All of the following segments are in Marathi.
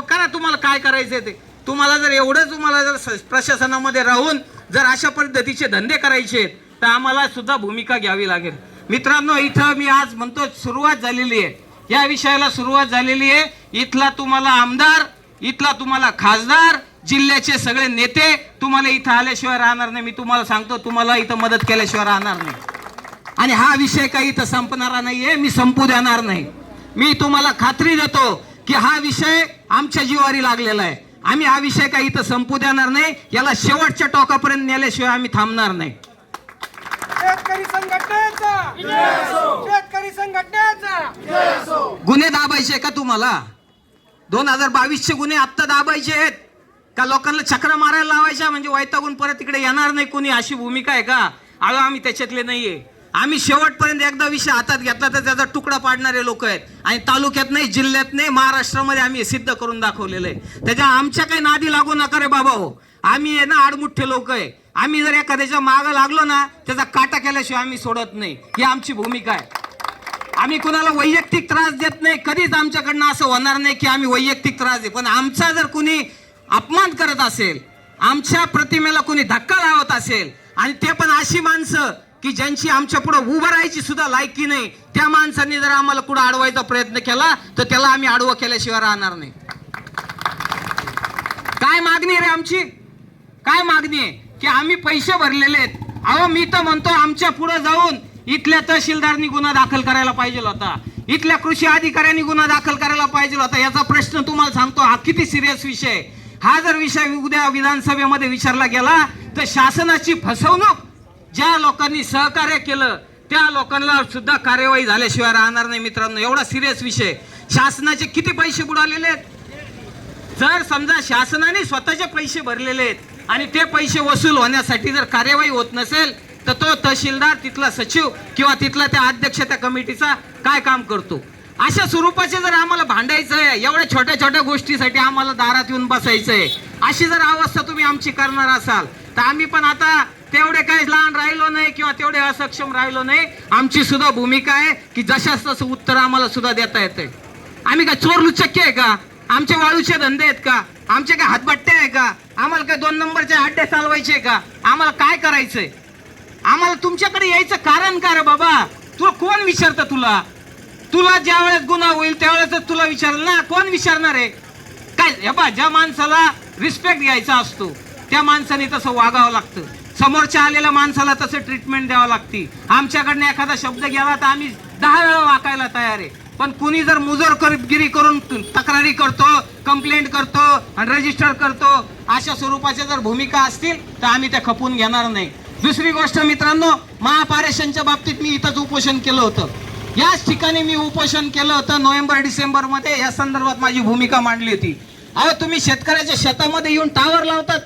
करा तुम्हाला काय करायचं ते. तुम्हाला जर एवढं तुम्हाला जर प्रशासनामध्ये राहून जर अशा पद्धतीचे धंदे करायचे आहेत, तर आम्हाला सुद्धा भूमिका घ्यावी लागेल. मित्रांनो इथं मी आज म्हणतो सुरुवात झालेली आहे. या विषयाला सुरुवात झालेली आहे. इथला तुम्हाला आमदार इथला तुम्हाला खासदार जिल्ह्याचे सगळे नेते तुम्हाला इथं आल्याशिवाय राहणार नाही. मी तुम्हाला सांगतो तुम्हाला इथं मदत केल्याशिवाय राहणार नाही. आणि हा विषय काही इथं संपणारा नाहीये मी संपू देणार नाही. मी तुम्हाला खात्री देतो की हा विषय आमच्या जीवारी लागलेला आहे. आम्ही हा विषय काही इथं संपू देणार नाही. याला शेवटच्या टोकापर्यंत नेल्याशिवाय आम्ही थांबणार नाही. गुन्हे दाबायचे का तुम्हाला? दोन हजार बावीसचे गुन्हे आत्ता दाबायचे आहेत. का लोकांना चक्र मारायला लावायच्या? म्हणजे वैतागून परत तिकडे येणार नाही कोणी? अशी भूमिका आहे का? अहो आम्ही त्याच्यातले नाहीये. आम्ही शेवटपर्यंत एकदा विषय हातात घेतला तर त्याचा तुकडा पाडणारे लोक आहेत. आणि तालुक्यात नाही जिल्ह्यात नाही महाराष्ट्रामध्ये आम्ही सिद्ध करून दाखवलेलं आहे. त्याच्या आमच्या काही नादी लागू नका रे बाबा हो. आम्ही आहे ना आडमुठ्ठे लोक आहे. आम्ही जर एखाद्याच्या मागं लागलो ना त्याचा काटा केल्याशिवाय आम्ही सोडत नाही. ही आमची भूमिका आहे. आम्ही कुणाला वैयक्तिक त्रास देत नाही. कधीच आमच्याकडनं असं होणार नाही की आम्ही वैयक्तिक त्रास देऊ. पण आमचा जर कुणी अपमान करत असेल आमच्या प्रतिमेला कुणी धक्का लावत असेल आणि ते पण अशी माणसं की ज्यांची आमच्या पुढे उभं राहायची सुद्धा लायकी नाही त्या माणसांनी जर आम्हाला कुठं अडवायचा प्रयत्न केला तर त्याला आम्ही आडवं केल्याशिवाय राहणार नाही. काय मागणी रे आमची? काय मागणी आहे? की आम्ही पैसे भरलेले आहेत. अहो मी तर म्हणतो आमच्या पुढे जाऊन इथल्या तहसीलदारनी गुन्हा दाखल करायला पाहिजे होता. इथल्या कृषी अधिकाऱ्यांनी गुन्हा दाखल करायला पाहिजे होता. याचा प्रश्न तुम्हाला सांगतो हा किती सिरियस विषय हा जर विषय उद्या विधानसभेमध्ये विचारला गेला तर शासनाची फसवणूक ज्या लोकांनी सहकार्य केलं त्या लोकांना सुद्धा कार्यवाही झाल्याशिवाय राहणार नाही मित्रांनो. एवढा सिरियस विषय. शासनाचे किती पैसे बुडालेले आहेत? जर समजा शासनाने स्वतःचे पैसे भरलेले आहेत आणि ते पैसे वसूल होण्यासाठी जर कार्यवाही होत नसेल तर तो तहसीलदार तिथला सचिव किंवा तिथला त्या अध्यक्ष त्या कमिटीचा काय काम करतो? अशा स्वरूपाचे जर आम्हाला भांडायचं आहे एवढ्या छोट्या छोट्या गोष्टीसाठी आम्हाला दारात येऊन बसायचं आहे अशी जर अवस्था तुम्ही आमची करणार असाल तर आम्ही पण आता तेवढे काही लहान राहिलो नाही किंवा तेवढे असक्षम राहिलो नाही. आमची सुद्धा भूमिका आहे की जशाच तसं उत्तर आम्हाला सुद्धा देता येते आम्ही काय चोर लुचक्के आहे का? आमचे वाळूचे धंदे आहेत का? आमचे काय हातबट्टे आहे का? आम्हाला काय दोन नंबरचे अड्डे चालवायचे का? आम्हाला काय करायचंय? आम्हाला तुमच्याकडे यायचं कारण का रे बाबा? तुला कोण विचारतं तुला? तुला ज्या वेळेस गुन्हा होईल त्यावेळेस तुला विचारलं ना. कोण विचारणार आहे? काय हे बा ज्या माणसाला रिस्पेक्ट घ्यायचा असतो त्या माणसाने तसं वागावं लागतं. समोरच्या आलेल्या माणसाला तसं ट्रीटमेंट द्यावं लागते. आमच्याकडनं एखादा शब्द घ्यावा तर आम्ही दहा वेळा वाकायला तयार आहे. पण कुणी जर मुजर करगिरी करून तक्रारी करतो कंप्लेंट करतो आणि रजिस्टर करतो अशा स्वरूपाच्या जर भूमिका असतील तर आम्ही त्या खपून घेणार नाही. दुसरी गोष्ट मित्रांनो महापारेशनच्या बाबतीत मी इथंच उपोषण केलं होतं. याच ठिकाणी मी उपोषण केलं होतं नोव्हेंबर डिसेंबरमध्ये. या संदर्भात माझी भूमिका मांडली होती. अहो तुम्ही शेतकऱ्याच्या शेतामध्ये येऊन टावर लावतात.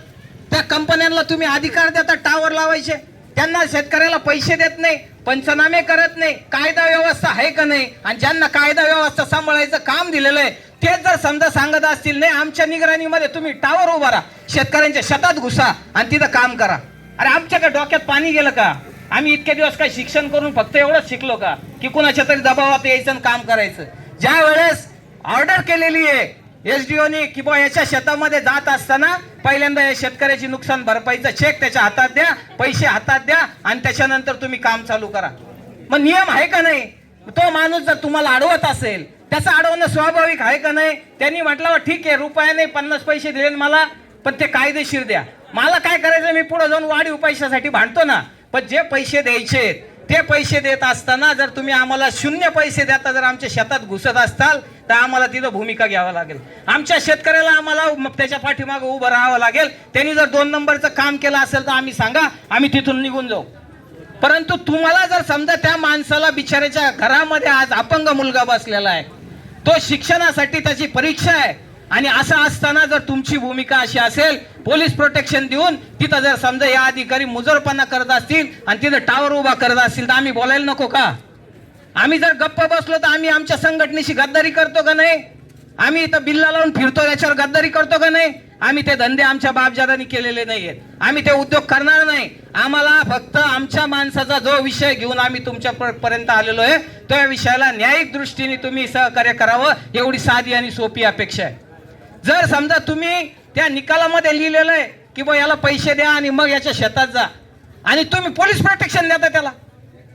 त्या कंपन्यांना तुम्ही अधिकार देता टावर लावायचे. त्यांना शेतकऱ्याला पैसे देत नाही पंचनामे करत नाही कायदा व्यवस्था आहे का नाही? आणि ज्यांना कायदा व्यवस्था सांभाळायचं काम दिलेलं आहे ते जर समजा सांगत असतील नाही आमच्या निगराणीमध्ये तुम्ही टावर उभा राहा शेतकऱ्यांच्या शेतात घुसा आणि तिथं काम करा. अरे आमच्या डोक्यात पाणी गेलं का? आम्ही इतके दिवस काय शिक्षण करून फक्त एवढंच शिकलो का? की कुणाच्या तरी दबावात यायचं आणि काम करायचं. ज्या वेळेस ऑर्डर केलेली आहे एसडीओने की किंवा याच्या शेतामध्ये जात असताना पहिल्यांदा या शेतकऱ्याची नुकसान भरपाईचा चेक त्याच्या हातात द्या पैसे हातात द्या आणि त्याच्यानंतर तुम्ही काम चालू करा. मग नियम आहे का नाही? तो माणूस जर तुम्हाला अडवत असेल त्याचं अडवणं स्वाभाविक आहे का नाही? त्यांनी म्हटलं हो, ठीक आहे रुपयाने पन्नास पैसे दिले मला पण ते कायदेशीर द्या. मला काय करायचं मी पुढे जाऊन वाढीव पैशासाठी भांडतो ना. पण जे पैसे द्यायचे ते पैसे देत असताना जर तुम्ही आम्हाला शून्य पैसे देता जर आमच्या शेतात घुसत असताल तर आम्हाला तिथं भूमिका घ्यावं लागेल. आमच्या शेतकऱ्याला आम्हाला मग त्याच्या पाठीमागं उभं राहावं लागेल. त्यांनी जर दोन नंबरचं काम केलं असेल तर आम्ही सांगा आम्ही तिथून निघून जाऊ. परंतु तुम्हाला जर समजा त्या माणसाला बिचाऱ्याच्या घरामध्ये आज अपंग मुलगा बसलेला आहे तो शिक्षणासाठी त्याची परीक्षा आहे आणि असं असताना जर तुमची भूमिका अशी असेल पोलीस प्रोटेक्शन देऊन तिथं जर समजा या अधिकारी मुजोरपणा करत असतील आणि तिथं टावर उभा करत असतील तर आम्ही बोलायला नको का? आम्ही जर गप्प बसलो तर आम्ही आमच्या संघटनेशी गद्दारी करतो का नाही? आम्ही इथं बिल्ला लावून फिरतो याच्यावर गद्दारी करतो का नाही? आम्ही ते धंदे आमच्या बापजादानी केलेले नाहीयेत. आम्ही ते उद्योग करणार नाही. आम्हाला फक्त आमच्या माणसाचा जो विषय घेऊन आम्ही तुमच्या पर्यंत आलेलो आहे त्या विषयाला न्यायिक दृष्टीने तुम्ही सहकार्य करावं एवढी साधी आणि सोपी अपेक्षा आहे. जर समजा तुम्ही त्या निकालामध्ये लिहिलेलं आहे की बा याला पैसे द्या आणि मग याच्या शेतात जा. आणि तुम्ही पोलीस प्रोटेक्शन देता त्याला.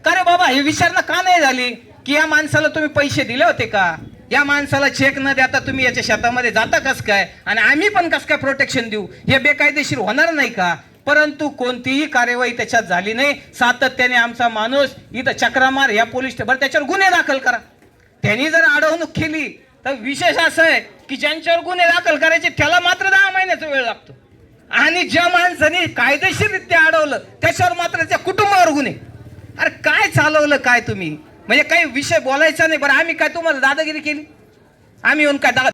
का रे बाबा? हे विचारणा का नाही झाली? की या माणसाला तुम्ही पैसे दिले होते का? या माणसाला चेक न देता तुम्ही याच्या शेतामध्ये जाता कस काय? आणि आम्ही पण कस काय प्रोटेक्शन देऊ? हे बेकायदेशीर होणार नाही का? परंतु कोणतीही कार्यवाही त्याच्यात झाली नाही. सातत्याने आमचा माणूस इथं चक्रामार या पोलीस बरं त्याच्यावर गुन्हे दाखल करा. त्यांनी जर अडवणूक केली तर विशेष असं आहे की ज्यांच्यावर गुन्हे दाखल करायचे त्याला मात्र दहा महिन्याचा वेळ लागतो. आणि ज्या माणसाने कायदेशीररित्या अडवलं त्याच्यावर मात्र त्या कुटुंबावर गुन्हे. अरे काय चालवलं काय तुम्ही? म्हणजे काही विषय बोलायचा नाही बरं आम्ही काय तुम्हाला दादागिरी केली? आम्ही येऊन काय दादा